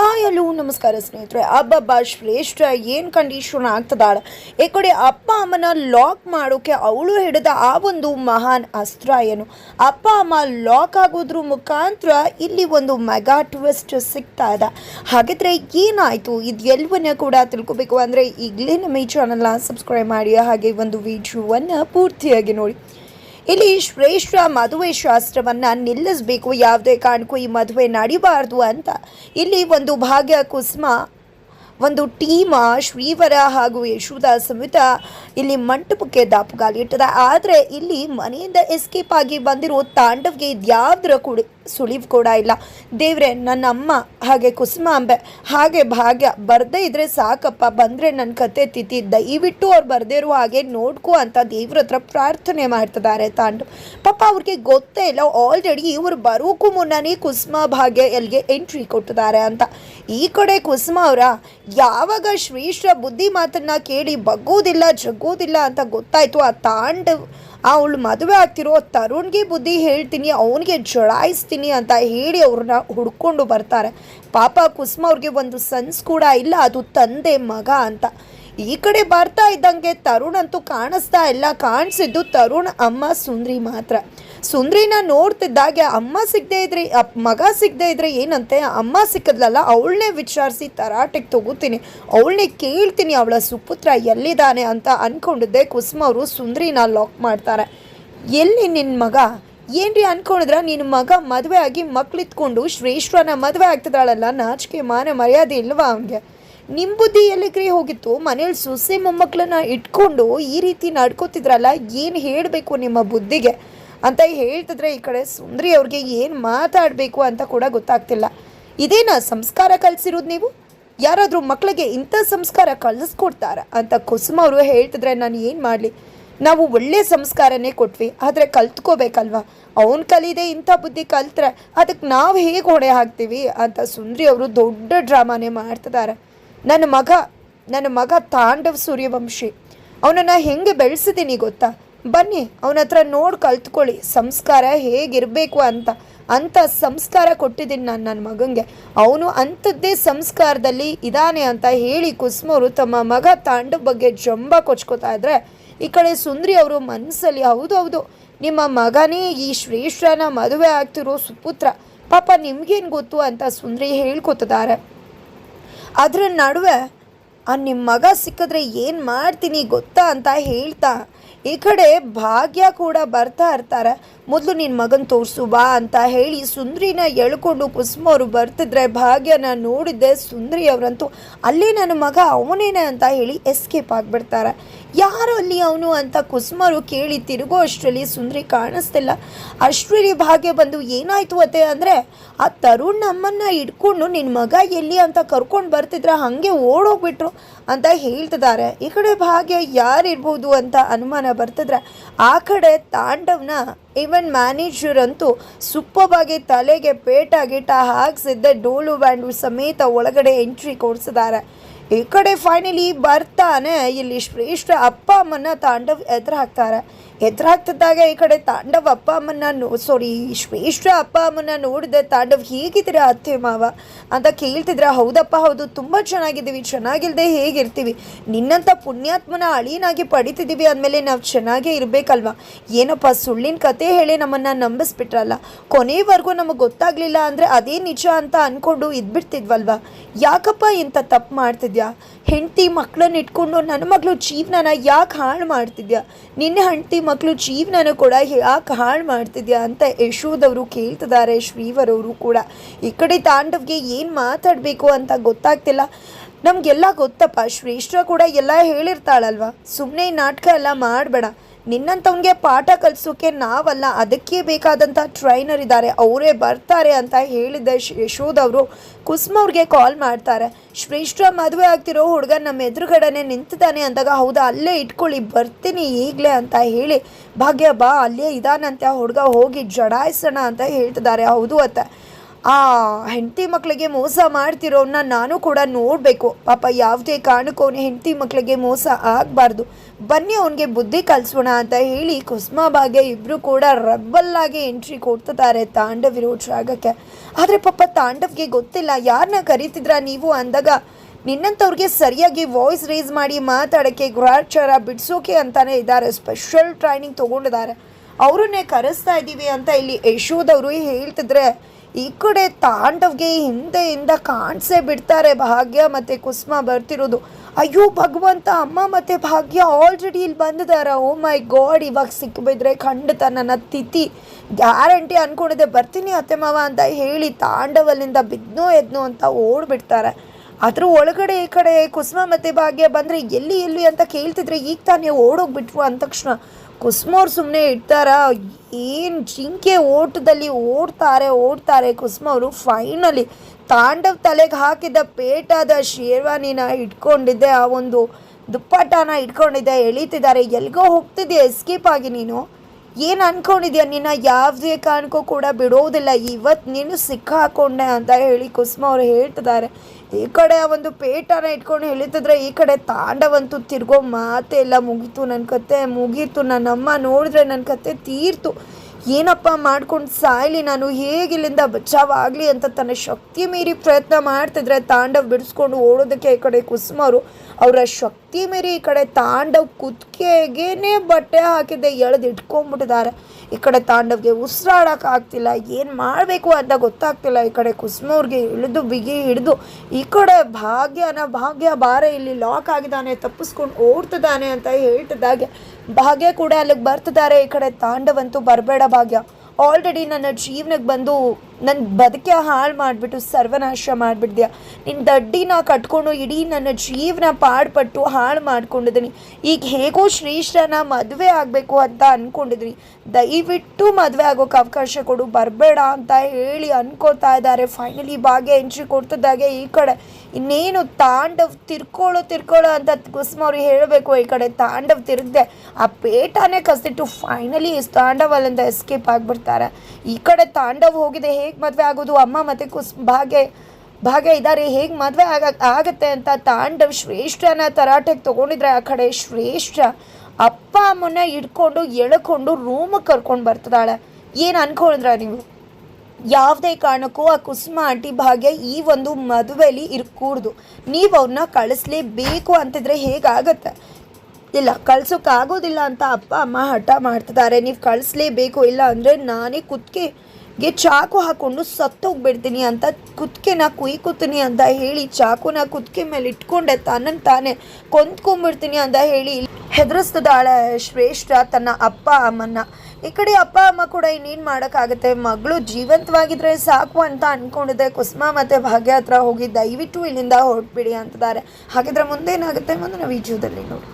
Hi, hello, ನಮಸ್ಕಾರ ಸ್ನೇಹಿತರೆ. ಅಬ್ಬಬ್ಬ ಶ್ರೇಷ್ಠ, ಏನು ಕಂಡೀಷನ್ ಆಗ್ತದಾಳೆ? ಈ ಕಡೆ ಅಪ್ಪ ಅಮ್ಮನ ಲಾಕ್ ಮಾಡೋಕ್ಕೆ ಅವಳು ಹಿಡಿದ ಆ ಒಂದು ಮಹಾನ್ ಅಸ್ತ್ರ ಏನು? ಅಪ್ಪ ಅಮ್ಮ ಲಾಕ್ ಆಗೋದ್ರ ಮುಖಾಂತರ ಇಲ್ಲಿ ಒಂದು ಮೆಗಾ ಟ್ವಿಸ್ಟ್ ಸಿಗ್ತಾ ಇದೆ. ಹಾಗಿದ್ರೆ ಏನಾಯಿತು? ಇದು ಕೂಡ ತಿಳ್ಕೊಬೇಕು. ಅಂದರೆ ಈಗಲೇ ನಮ್ಮ ಈ ಚಾನಲ್ನ ಸಬ್ಸ್ಕ್ರೈಬ್ ಮಾಡಿ, ಹಾಗೆ ಒಂದು ವಿಡಿಯೋವನ್ನು ಪೂರ್ತಿಯಾಗಿ ನೋಡಿ. ಇಲ್ಲಿ ಶ್ರೇಷ್ಠ ಮದುವೆ ಶಾಸ್ತ್ರವನ್ನು ನಿಲ್ಲಿಸಬೇಕು, ಯಾವುದೇ ಕಾರಣಕ್ಕೂ ಈ ಮದುವೆ ನಡಿಬಾರ್ದು ಅಂತ. ಇಲ್ಲಿ ಒಂದು ಭಾಗ್ಯ ಕುಸುಮ, ಒಂದು ಟೀಮ, ಶ್ರೀವರ ಹಾಗೂ ಯಶೋಧ ಸಮೇತ ಇಲ್ಲಿ ಮಂಟಪಕ್ಕೆ ದಾಪುಗಾಲಿಟ್ಟದ. ಆದರೆ ಇಲ್ಲಿ ಮನೆಯಿಂದ ಎಸ್ಕೇಪ್ ಆಗಿ ಬಂದಿರೋ ತಾಂಡವ್ಗೆ ಇದ್ಯಾವ್ದರ ಕೂಡ ಸುಳಿವು ಕೂಡ ಇಲ್ಲ. ದೇವ್ರೆ, ನನ್ನ ಅಮ್ಮ ಹಾಗೆ ಕುಸುಮಾಂಬೆ ಹಾಗೆ ಭಾಗ್ಯ, ಬರದೇ ಇದ್ರೆ ಸಾಕಪ್ಪ, ಬಂದರೆ ನನ್ನ ಕತೆ ತಿಥಿ, ದಯವಿಟ್ಟು ಅವ್ರು ಬರದೇ ಇರೋ ಹಾಗೆ ನೋಡ್ಕೋ ಅಂತ ದೇವ್ರ ಹತ್ರ ಪ್ರಾರ್ಥನೆ ಮಾಡ್ತಿದ್ದಾರೆ ತಾಂಡು. ಪಾಪ ಅವ್ರಿಗೆ ಗೊತ್ತೇ ಇಲ್ಲ ಆಲ್ರೆಡಿ ಇವರು ಬರೋಕ್ಕೂ ಮುನ್ನನೇ ಕುಸುಮ ಭಾಗ್ಯ ಎಲ್ಲಿಗೆ ಎಂಟ್ರಿ ಕೊಟ್ಟಿದ್ದಾರೆ ಅಂತ. ಈ ಕಡೆ ಕುಸುಮ ಅವರ, ಯಾವಾಗ ಶ್ರೀಶ್ರ ಬುದ್ಧಿ ಮಾತನ್ನ ಕೇಳಿ ಬಗ್ಗೋದಿಲ್ಲ ಜಗ್ಗೋದಿಲ್ಲ ಅಂತ ಗೊತ್ತಾಯ್ತು ಆ ತಾಂಡವ್ ಅವಳು ಮದುವೆ ಆಗ್ತಿರೋ ತರುಣ್ಗೆ ಬುದ್ಧಿ ಹೇಳ್ತೀನಿ, ಅವನಿಗೆ ಜಡಾಯಿಸ್ತೀನಿ ಅಂತ ಹೇಳಿ ಅವ್ರನ್ನ ಹುಡ್ಕೊಂಡು ಬರ್ತಾರೆ. ಪಾಪ ಕುಸುಮ ಅವ್ರಿಗೆ ಒಂದು ಸನ್ಸ್ ಕೂಡ ಇಲ್ಲ, ಅದು ತಂದೆ ಮಗ ಅಂತ. ಈ ಕಡೆ ಬರ್ತಾ ಇದ್ದಂಗೆ ತರುಣ್ ಅಂತೂ ಕಾಣಿಸ್ತಾ ಇಲ್ಲ, ಕಾಣಿಸಿದ್ದು ತರುಣ್ ಅಮ್ಮ ಸುಂದ್ರಿ ಮಾತ್ರ. ಸುಂದ್ರಿನ ನೋಡ್ತಿದ್ದಾಗೆ ಅಮ್ಮ ಸಿಗದೆ ಇದ್ರೆ ಮಗ ಸಿಗದೆ ಇದ್ರೆ, ಏನಂತೆ? ಅಮ್ಮ ಸಿಕ್ಕದ್ಲಲ್ಲ, ಅವಳನ್ನೇ ವಿಚಾರಿಸಿ ತರಾಟೆಗೆ ತಗೋತೀನಿ. ಅವಳನ್ನೇ ಕೇಳ್ತೀನಿ, ಅವಳ ಸುಪುತ್ರ ಎಲ್ಲಿದ್ದಾನೆ ಅಂತ ಅಂದ್ಕೊಂಡಿದ್ದೆ ಕುಸುಮ ಅವರು ಸುಂದ್ರಿನ ಲಾಕ್ ಮಾಡ್ತಾರೆ. ಎಲ್ಲಿ ನಿನ್ನ ಮಗ? ಏನ್ರಿ ಅನ್ಕೊಂಡಿದ್ರ? ನಿನ್ನ ಮಗ ಮದುವೆ ಆಗಿ ಮಕ್ಳಿತ್ಕೊಂಡು ಶ್ರೇಷ್ಠನ ಮದುವೆ ಆಗ್ತಿದ್ದಾಳಲ್ಲ, ನಾಚಿಕೆ ಮಾನ ಮರ್ಯಾದೆ ಇಲ್ವಾ ಅವನಿಗೆ? ನಿಮ್ಮ ಬುದ್ಧಿ ಎಲ್ಲಿಗ್ರಿ ಹೋಗಿತ್ತು? ಮನೇಲಿ ಸೊಸೆ ಮೊಮ್ಮಕ್ಕಳನ್ನ ಇಟ್ಕೊಂಡು ಈ ರೀತಿ ನಡ್ಕೋತಿದ್ರಲ್ಲ, ಏನು ಹೇಳಬೇಕು ನಿಮ್ಮ ಬುದ್ಧಿಗೆ? ಅಂತ ಹೇಳ್ತಿದ್ರೆ ಈ ಕಡೆ ಸುಂದ್ರಿ ಅವ್ರಿಗೆ ಏನು ಮಾತಾಡಬೇಕು ಅಂತ ಕೂಡ ಗೊತ್ತಾಗ್ತಿಲ್ಲ. ಇದೇನಾ ಸಂಸ್ಕಾರ ಕಲಿಸಿರೋದು ನೀವು? ಯಾರಾದರೂ ಮಕ್ಕಳಿಗೆ ಇಂಥ ಸಂಸ್ಕಾರ ಕಲಿಸ್ಕೊಡ್ತಾರ ಅಂತ ಕುಸುಮ ಅವರು ಹೇಳ್ತಿದ್ರೆ ನಾನು ಏನು ಮಾಡಲಿ? ನಾವು ಒಳ್ಳೆಯ ಸಂಸ್ಕಾರನೇ ಕೊಟ್ವಿ, ಆದರೆ ಕಲ್ತ್ಕೋಬೇಕಲ್ವಾ? ಅವ್ನು ಕಲಿದೆ ಇಂಥ ಬುದ್ಧಿ ಕಲ್ತ್ರೆ ಅದಕ್ಕೆ ನಾವು ಹೇಗೆ ಹೊಣೆ ಹಾಕ್ತೀವಿ ಅಂತ ಸುಂದ್ರಿ ಅವರು ದೊಡ್ಡ ಡ್ರಾಮಾನೇ ಮಾಡ್ತಿದ್ದಾರೆ ನನ್ನ ಮಗ ನನ್ನ ಮಗ ತಾಂಡವ್ ಸೂರ್ಯವಂಶಿ. ಅವನನ್ನು ಹೆಂಗೆ ಬೆಳೆಸಿದ್ದೀನಿ ಗೊತ್ತಾ? ಬನ್ನಿ, ಅವನ ಹತ್ರ ನೋಡಿ ಕಲ್ತ್ಕೊಳ್ಳಿ. ಸಂಸ್ಕಾರ ಹೇಗಿರಬೇಕು ಅಂತ. ಅಂಥ ಸಂಸ್ಕಾರ ಕೊಟ್ಟಿದ್ದೀನಿ ನಾನು ನನ್ನ ಮಗನಿಗೆ ಅವನು ಅಂಥದ್ದೇ ಸಂಸ್ಕಾರದಲ್ಲಿ ಇದ್ದಾನೆ ಅಂತ ಹೇಳಿ ಕುಸುಮವರು ತಮ್ಮ ಮಗ ತಾಂಡ ಬಗ್ಗೆ ಜಂಬ ಕೊಚ್ಕೋತಾ ಇದ್ರೆ, ಈ ಕಡೆ ಸುಂದ್ರಿ ಅವರು ಮನಸ್ಸಲ್ಲಿ ಹೌದು ಹೌದು ನಿಮ್ಮ ಮಗನೇ ಈ ಶ್ರೇಷ್ಠನ ಮದುವೆ ಆಗ್ತಿರೋ ಸುಪುತ್ರ. ಪಾಪ ನಿಮ್ಗೇನು ಗೊತ್ತು ಅಂತ ಸುಂದ್ರಿ ಹೇಳ್ಕೊತಿದ್ದಾರೆ. ಅದ್ರ ನಡುವೆ, ಆ ನಿಮ್ಮ ಮಗ ಸಿಕ್ಕಿದ್ರೆ ಏನು ಮಾಡ್ತೀನಿ ಗೊತ್ತಾ ಅಂತ ಹೇಳ್ತಾ ಈ ಕಡೆ ಭಾಗ್ಯ ಕೂಡ ಬರ್ತಾ ಇರ್ತಾರೆ. ಮೊದಲು ನಿನ್ನ ಮಗನ ತೋರಿಸು ಬಾ ಅಂತ ಹೇಳಿ ಸುಂದ್ರಿನ ಎಳ್ಕೊಂಡು ಕುಸುಮ ಅವರು ಬರ್ತಿದ್ರೆ ಭಾಗ್ಯನ ನೋಡಿದ್ದೆ ಸುಂದ್ರಿ ಅವರಂತೂ ಅಲ್ಲೇ ನನ್ನ ಮಗ ಅವನೇನೆ ಅಂತ ಹೇಳಿ ಎಸ್ಕೇಪ್ ಆಗಿಬಿಡ್ತಾರೆ. ಯಾರು ಅಲ್ಲಿ ಅವನು ಅಂತ ಕುಸುಮರು ಕೇಳಿ ತಿರುಗೋ ಅಷ್ಟರಲ್ಲಿ ಸುಂದ್ರಿ ಕಾಣಿಸ್ತಿಲ್ಲ. ಅಷ್ಟರಲ್ಲಿ ಭಾಗ್ಯ ಬಂದು ಏನಾಯ್ತು ಅತ್ತೆ ಅಂದರೆ, ಆ ತರುಣ್ ನಮ್ಮನ್ನ ಇಟ್ಕೊಂಡು ನಿನ್ನ ಮಗ ಎಲ್ಲಿ ಅಂತ ಕರ್ಕೊಂಡು ಬರ್ತಿದ್ರ ಹಾಗೆ ಓಡೋಗ್ಬಿಟ್ರು ಅಂತ ಹೇಳ್ತಿದ್ದಾರೆ. ಈ ಕಡೆ ಭಾಗ್ಯ ಯಾರಿರ್ಬೋದು ಅಂತ ಅನುಮಾನ ಬರ್ತಿದ್ರೆ ಆ ಕಡೆ ತಾಂಡವ್ನ ಈವನ್ ಮ್ಯಾನೇಜರ್ ಅಂತೂ ಸುಪ್ಪವಾಗಿ ತಲೆಗೆ ಪೇಟಾಗಿಟ್ಟ ಹಾಕ್ಸಿದ್ದೆ ಡೋಲು ಬ್ಯಾಂಡು ಸಮೇತ ಒಳಗಡೆ ಎಂಟ್ರಿ ಕೊಡಿಸಿದ್ದಾರೆ. ಈ ಕಡೆ ಫೈನಲಿ ಬರ್ತಾನೆ. ಇಲ್ಲಿ ಶ್ರೇಷ್ಠ ಅಪ್ಪ ಅಮ್ಮನ ತಾಂಡವ್ ಎದುರು ಹಾಕ್ತಾರೆ ಎದುರು ಹಾಕ್ತಿದ್ದಾಗ ಈ ಕಡೆ ತಾಂಡವ್ ಅಪ್ಪ ಅಮ್ಮನ ನೋ ಸಾರಿ ಶ್ರೇಷ್ಠ ಅಪ್ಪ ಅಮ್ಮನ ನೋಡಿದೆ ತಾಂಡವ್ ಹೇಗಿದ್ದೀರಾ ಅತ್ತೆ ಮಾವ? ಅಂತ ಕೇಳ್ತಿದ್ರೆ. ಹೌದಪ್ಪ, ಹೌದು, ತುಂಬ ಚೆನ್ನಾಗಿದ್ದೀವಿ. ಚೆನ್ನಾಗಿಲ್ಲದೆ ಹೇಗಿರ್ತೀವಿ? ನಿನ್ನಂಥ ಪುಣ್ಯಾತ್ಮನ ಅಳೀನಾಗಿ ಪಡಿತಿದ್ದೀವಿ ಅಂದಮೇಲೆ ನಾವು ಚೆನ್ನಾಗೇ ಇರಬೇಕಲ್ವಾ? ಏನಪ್ಪ ಸುಳ್ಳಿನ ಕತೆ ಹೇಳಿ ನಮ್ಮನ್ನು ನಂಬಿಸ್ಬಿಟ್ರಲ್ಲ? ಕೊನೆವರೆಗೂ ನಮಗೆ ಗೊತ್ತಾಗಲಿಲ್ಲ ಅಂದರೆ ಅದೇ ನಿಜ ಅಂತ ಅಂದ್ಕೊಂಡು ಇದ್ಬಿಡ್ತಿದ್ವಲ್ವ? ಯಾಕಪ್ಪ ಇಂಥ ತಪ್ಪು ಮಾಡ್ತಿದ್ಯಾ? ಹೆಂಡತಿ ಮಕ್ಕಳನ್ನ ಇಟ್ಕೊಂಡು ನನ್ನ ಮಗಳು ಜೀವನನ ಯಾಕೆ ಹಾಳು ಮಾಡ್ತಿದ್ಯಾ? ನಿನ್ನ ಹೆಂಡತಿ ಮಕ್ಕಳು ಜೀವನನ ಕೂಡ ಯಾಕೆ ಹಾಳು ಮಾಡ್ತಿದ್ಯಾ ಅಂತ ಯಶೋದವರು ಕೇಳ್ತಿದ್ದಾರೆ ಶ್ರೀವರವರು ಕೂಡ. ಈ ಕಡೆ ತಾಂಡವ್ಗೆ ಏನು ಮಾತಾಡಬೇಕು ಅಂತ ಗೊತ್ತಾಗ್ತಿಲ್ಲ. ನಮಗೆಲ್ಲ ಗೊತ್ತಪ್ಪ, ಶ್ರೇಷ್ಠ ಕೂಡ ಎಲ್ಲ ಹೇಳಿರ್ತಾಳಲ್ವ? ಸುಮ್ಮನೆ ನಾಟಕ ಎಲ್ಲ ಮಾಡಬೇಡ. ನಿನ್ನಂಥವ್ನಿಗೆ ಪಾಠ ಕಲಿಸೋಕೆ ನಾವಲ್ಲ, ಅದಕ್ಕೆ ಬೇಕಾದಂಥ ಟ್ರೈನರ್ ಇದ್ದಾರೆ. ಅವರೇ ಬರ್ತಾರೆ ಅಂತ ಹೇಳಿದ ಶ್- ಯಶೋದವರು ಕುಸುಮ ಅವ್ರಿಗೆ ಕಾಲ್ ಮಾಡ್ತಾರೆ. ಶ್ರೇಷ್ಠ ಮದುವೆ ಆಗ್ತಿರೋ ಹುಡುಗ ನಮ್ಮ ಎದುರುಗಡೆನೆ ನಿಂತಿದ್ದಾನೆ ಅಂದಾಗ, ಹೌದಾ, ಅಲ್ಲೇ ಇಟ್ಕೊಳ್ಳಿ, ಬರ್ತೀನಿ ಈಗಲೇ ಅಂತ ಹೇಳಿ ಭಾಗ್ಯ ಬಾ, ಅಲ್ಲೇ ಇದಾನಂತೆ ಹುಡುಗ, ಹೋಗಿ ಜಡಾಯಿಸೋಣ ಅಂತ ಹೇಳ್ತಿದ್ದಾರೆ. ಹೌದು ಅತ್ತ. ಆ ಹೆಂಡತಿ ಮಕ್ಕಳಿಗೆ ಮೋಸ ಮಾಡ್ತಿರೋನ್ನ ನಾನು ಕೂಡ ನೋಡಬೇಕು. ಪಾಪ ಯಾವುದೇ ಕಾರಣಕ್ಕೂ ಅವನ ಹೆಂಡತಿ ಮಕ್ಕಳಿಗೆ ಮೋಸ ಆಗಬಾರ್ದು. ಬನ್ನಿ ಅವನಿಗೆ ಬುದ್ಧಿ ಕಲಿಸೋಣ ಅಂತ ಹೇಳಿ ಕುಸ್ಮಾ ಭಾಗ್ಯ ಇಬ್ಬರು ಕೂಡ ರಬ್ಬಲ್ಲಾಗಿ ಎಂಟ್ರಿ ಕೊಡ್ತಿದ್ದಾರೆ ತಾಂಡವ್ ಇರೋ ಜಾಗಕ್ಕೆ ಆದರೆ ಪಾಪ ತಾಂಡವ್ಗೆ ಗೊತ್ತಿಲ್ಲ. ಯಾರನ್ನ ಕರೀತಿದ್ರ ನೀವು ಅಂದಾಗ ನಿನ್ನಂಥವ್ರಿಗೆ ಸರಿಯಾಗಿ ವಾಯ್ಸ್ ರೇಸ್ ಮಾಡಿ ಮಾತಾಡೋಕ್ಕೆ ಗೃಹಾಚಾರ ಬಿಡಿಸೋಕೆ ಅಂತಾನೆ ಇದ್ದಾರೆ. ಸ್ಪೆಷಲ್ ಟ್ರೈನಿಂಗ್ ತೊಗೊಂಡಿದ್ದಾರೆ. ಅವರನ್ನೇ ಕರೆಸ್ತಾ ಇದ್ದೀವಿ ಅಂತ ಇಲ್ಲಿ ಯಶೋದವರು ಹೇಳ್ತಿದ್ರೆ ಈ ಕಡೆ ತಾಂಡವ್ಗೆ ಹಿಂದೆಯಿಂದ ಕಾಣಿಸೇ ಬಿಡ್ತಾರೆ ಭಾಗ್ಯ ಮತ್ತು ಕುಸ್ಮ ಬರ್ತಿರೋದು. ಅಯ್ಯೋ, ಭಗವಂತ, ಅಮ್ಮ ಮತ್ತು ಭಾಗ್ಯ ಆಲ್ರೆಡಿ ಇಲ್ಲಿ ಬಂದಿದ್ದಾರೆ. ಓ ಮೈ ಗಾಡ್ ಇವಾಗ ಸಿಕ್ಕಿಬಿದ್ರೆ ಖಂಡಿತ ನನ್ನ ತಿಥಿ. ಗ್ಯಾರಂಟಿ ಅಂದ್ಕೊಂಡಿದ್ದೆ ಬರ್ತೀನಿ ಅತ್ತೆ ಮಾವ ಅಂತ ಹೇಳಿ ತಾಂಡವಲ್ಲಿಂದ ಬಿದ್ನೋ ಎದ್ನೋ ಅಂತ ಓಡ್ಬಿಡ್ತಾರೆ. ಅದ್ರ ಒಳಗಡೆ ಈ ಕಡೆ ಕುಸುಮ ಮತ್ತು ಭಾಗ್ಯ ಬಂದರೆ ಎಲ್ಲಿ ಎಲ್ಲಿ ಅಂತ ಕೇಳ್ತಿದ್ರೆ ಈಗ ತಾನೇ ಓಡೋಗ್ಬಿಟ್ವು ಅಂದ ತಕ್ಷಣ. ಕುಸುಮವ್ರು ಸುಮ್ಮನೆ ಇಡ್ತಾರ. ಏನು ಜಿಂಕೆ ಓಟದಲ್ಲಿ ಓಡ್ತಾರೆ ಓಡ್ತಾರೆ ಕುಸುಮ ಅವರು ಫೈನಲಿ ತಾಂಡವ್ ತಲೆಗೆ ಹಾಕಿದ್ದ ಪೇಟಾದ ಶೇರ್ವಾನಿನ ಇಟ್ಕೊಂಡಿದ್ದೆ. ಆ ಒಂದು ದುಪ್ಪಟ್ಟನ ಇಟ್ಕೊಂಡಿದ್ದೆ. ಎಳೀತಿದ್ದಾರೆ. ಎಲ್ಗೋ ಹೋಗ್ತಿದ್ದೆ ಎಸ್ಕೇಪ್ ಆಗಿ ನೀನು? ಏನು ಅನ್ಕೊಂಡಿದ್ಯಾ ನಿನ್ನ? ಯಾವುದೇ ಕಾರಣಕ್ಕೂ ಕೂಡ ಬಿಡೋದಿಲ್ಲ. ಇವತ್ತು ನೀನು ಸಿಕ್ಕಾಕೊಂಡೆ ಅಂತ ಹೇಳಿ ಕುಸ್ಮ ಅವರು ಹೇಳ್ತಿದ್ದಾರೆ. ಈ ಕಡೆ ಆ ಒಂದು ಪೇಟನ ಇಟ್ಕೊಂಡು ಹೇಳ್ತಿದ್ರೆ ಈ ಕಡೆ ತಾಂಡವಂತೂ ತಿರ್ಗೋ ಮಾತೆ ಎಲ್ಲ ಮುಗೀತು ನನ್ನ ಕತೆ, ಮುಗೀತು. ನನ್ನಮ್ಮ ನೋಡಿದ್ರೆ ನನ್ನ ಕತೆ ತೀರ್ತು. ಏನಪ್ಪ ಮಾಡ್ಕೊಂಡು ಸಾಯ್ಲಿ ನಾನು? ಹೇಗಿಲ್ಲಿಂದ ಬಚಾವಾಗಲಿ ಅಂತ ತನ್ನ ಶಕ್ತಿ ಮೀರಿ ಪ್ರಯತ್ನ ಮಾಡ್ತಿದ್ರೆ ತಾಂಡವ್ ಬಿಡಿಸ್ಕೊಂಡು ಓಡೋದಕ್ಕೆ ಈ ಕಡೆ ಕುಸುಮರು. ಅವರ ಶಕ್ತಿ ಮೀರಿ ಈ ಕಡೆ ತಾಂಡವ್ ಕುತ್ತಿಗೆಗೇನೆ ಬಟ್ಟೆ ಹಾಕಿದ್ದೆ, ಎಳೆದು ಇಟ್ಕೊಂಡ್ಬಿಟ್ಟಿದ್ದಾರೆ. ಈ ಕಡೆ ತಾಂಡವ್ಗೆ ಉಸಿರಾಡೋಕೆ ಆಗ್ತಿಲ್ಲ, ಏನು ಮಾಡಬೇಕು ಅಂತ ಗೊತ್ತಾಗ್ತಿಲ್ಲ. ಈ ಕಡೆ ಕುಸುಮವ್ರಿಗೆ ಇಳಿದು, ಬಿಗಿ ಹಿಡಿದು, ಈ ಕಡೆ ಭಾಗ್ಯನ, ಭಾಗ್ಯ ಬಾರ ಇಲ್ಲಿ ಲಾಕ್ ಆಗಿದ್ದಾನೆ, ತಪ್ಪಿಸ್ಕೊಂಡು ಓಡ್ತಿದ್ದಾನೆ ಅಂತ ಹೇಳ್ತಿದ್ದಾಗೆ. ಭಾಗ್ಯ ಕೂಡ ಅಲ್ಲಿಗೆ ಬರ್ತಿದ್ದಾರೆ. ಈ ಕಡೆ ತಾಂಡವಂತೂ ಬರಬೇಡ ಭಾಗ್ಯ. ಆಲ್ರೆಡಿ ನನ್ನ ಜೀವನಕ್ಕೆ ಬಂದು ನನ್ನ ಬದುಕೆ ಹಾಳು ಮಾಡಿಬಿಟ್ಟು, ಸರ್ವನಾಶ ಮಾಡಿಬಿಟ್ಟಿದ್ಯಾ ನಿನ್ನ ದಡ್ಡಿನ ಕಟ್ಕೊಂಡು ಇಡೀ ನನ್ನ ಜೀವನ ಪಾಡ್ಪಟ್ಟು ಹಾಳು ಮಾಡ್ಕೊಂಡಿದ್ದೀನಿ. ಈಗ ಹೇಗೋ ಶ್ರೀಷ್ಠನ ಮದುವೆ ಆಗಬೇಕು ಅಂತ ಅಂದ್ಕೊಂಡಿದ್ದೀನಿ ದಯವಿಟ್ಟು ಮದುವೆ ಆಗೋಕೆ ಅವಕಾಶ ಕೊಡು, ಬರಬೇಡ ಅಂತ ಹೇಳಿ ಅನ್ಕೋತಾ ಇದ್ದಾರೆ. ಫೈನಲಿ ಭಾಗ್ಯ ಎಂಟ್ರಿ ಕೊಡ್ತಿದ್ದಾಗೆ ಈ ಕಡೆ. ಇನ್ನೇನು ತಾಂಡವ್ ತಿರ್ಕೊಳ್ಳೋ ತಿರ್ಕೊಳ್ಳೋ ಅಂತ ಕುಸುಮ ಅವ್ರಿಗೆ ಹೇಳಬೇಕು ಈ ಕಡೆ ತಾಂಡವ್ ತಿರುಗ್ದೆ ಆ ಪೇಟನೇ ಕಸಿಟ್ಟು ಫೈನಲಿ ತಾಂಡವ್ ಅಲ್ಲಿಂದ ಎಸ್ಕೇಪ್ ಆಗಿಬಿಡ್ತಾರೆ. ಈ ಕಡೆ ತಾಂಡವ್ ಹೋಗಿದೆ, ಹೇಗೆ ಮದುವೆ ಆಗೋದು? ಅಮ್ಮ ಮತ್ತು ಕುಸ್ ಭಾಗ್ಯ ಭಾಗ್ಯ ಇದ್ದಾರೆ ಹೇಗೆ ಮದುವೆ ಆಗ, ಆಗುತ್ತೆ ಅಂತ ತಾಂಡವ್ ಶ್ರೇಷ್ಠನ ತರಾಟೆಗೆ ತೊಗೊಂಡಿದ್ರೆ ಆ ಕಡೆ ಶ್ರೇಷ್ಠ. ಅಪ್ಪ ಅಮ್ಮನ ಹಿಡ್ಕೊಂಡು, ಎಳ್ಕೊಂಡು ರೂಮಿಗೆ ಕರ್ಕೊಂಡು ಬರ್ತದಾಳೆ ಏನು ಅನ್ಕೊಂಡಿದ್ರ ನೀವು? ಯಾವುದೇ ಕಾರಣಕ್ಕೂ ಆ ಕುಸುಮ ಆಂಟಿ ಭಾಗ್ಯ ಈ ಒಂದು ಮದುವೆಲಿ ಇರ್ಕೂಡ್ದು. ನೀವು ಅವ್ರನ್ನ ಕಳಿಸ್ಲೇಬೇಕು ಅಂತಿದ್ರೆ ಹೇಗಾಗತ್ತೆ? ಇಲ್ಲ ಕಳ್ಸೋಕ್ಕಾಗೋದಿಲ್ಲ ಅಂತ ಅಪ್ಪ, ಅಮ್ಮ ಹಠ ಮಾಡ್ತಿದ್ದಾರೆ. ನೀವು ಕಳಿಸ್ಲೇಬೇಕು, ಇಲ್ಲ ಅಂದರೆ ನಾನೇ ಕುತ್ತಿಗೆಗೆ ಚಾಕು ಹಾಕ್ಕೊಂಡು ಸತ್ತೋಗ್ಬಿಡ್ತೀನಿ ಅಂತ ಕುತ್ತಿಗೆನ ಕುಯ್ಕೋತೀನಿ ಅಂತ ಹೇಳಿ ಚಾಕುನ ಕುತ್ತಿಗೆ ಮೇಲೆ ಇಟ್ಕೊಂಡೆ ತನ್ನನ್ನು ತಾನೇ ಕೊಂದ್ಕೊಂಡ್ಬಿಡ್ತೀನಿ ಅಂತ ಹೇಳಿ ಹೆದರಿಸ್ತದಾಳೆ ಶ್ರೇಷ್ಠ ತನ್ನ ಅಪ್ಪ, ಅಮ್ಮನ್ನ. ಈ ಕಡೆ ಅಪ್ಪ, ಅಮ್ಮ ಕೂಡ ಇನ್ನೇನು ಮಾಡೋಕ್ಕಾಗುತ್ತೆ? ಮಗಳು ಜೀವಂತವಾಗಿದ್ರೆ ಸಾಕು ಅಂತ ಅಂದ್ಕೊಂಡಿದ್ದೆ ಕುಸುಮ ಮತ್ತು ಭಾಗ್ಯ ಹತ್ರ ಹೋಗಿ ದಯವಿಟ್ಟು ಇಲ್ಲಿಂದ ಹೊರಟ್ಬಿಡಿ ಅಂತಿದ್ದಾರೆ ಹಾಗಿದ್ರೆ ಮುಂದೇನಾಗುತ್ತೆ? ಈ ಜೀವದಲ್ಲಿ ನೋಡಿ